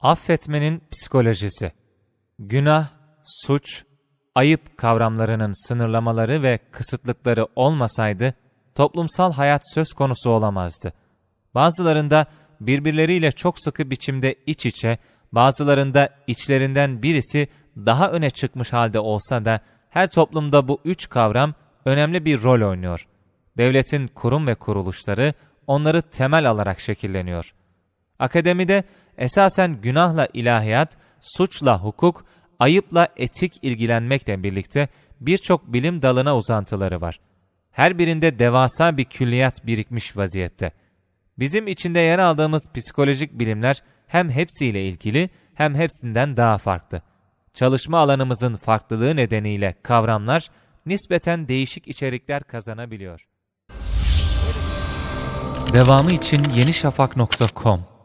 Affetmenin psikolojisi Günah, suç, ayıp kavramlarının sınırlamaları ve kısıtlıkları olmasaydı toplumsal hayat söz konusu olamazdı. Bazılarında birbirleriyle çok sıkı biçimde iç içe, bazılarında içlerinden birisi daha öne çıkmış halde olsa da her toplumda bu üç kavram önemli bir rol oynuyor. Devletin kurum ve kuruluşları onları temel alarak şekilleniyor. Akademide esasen günahla ilahiyat, suçla hukuk, ayıpla etik ilgilenmekle birlikte birçok bilim dalına uzantıları var. Her birinde devasa bir külliyat birikmiş vaziyette. Bizim içinde yer aldığımız psikolojik bilimler hem hepsiyle ilgili hem hepsinden daha farklı. Çalışma alanımızın farklılığı nedeniyle kavramlar nispeten değişik içerikler kazanabiliyor. Devamı için yenişafak.com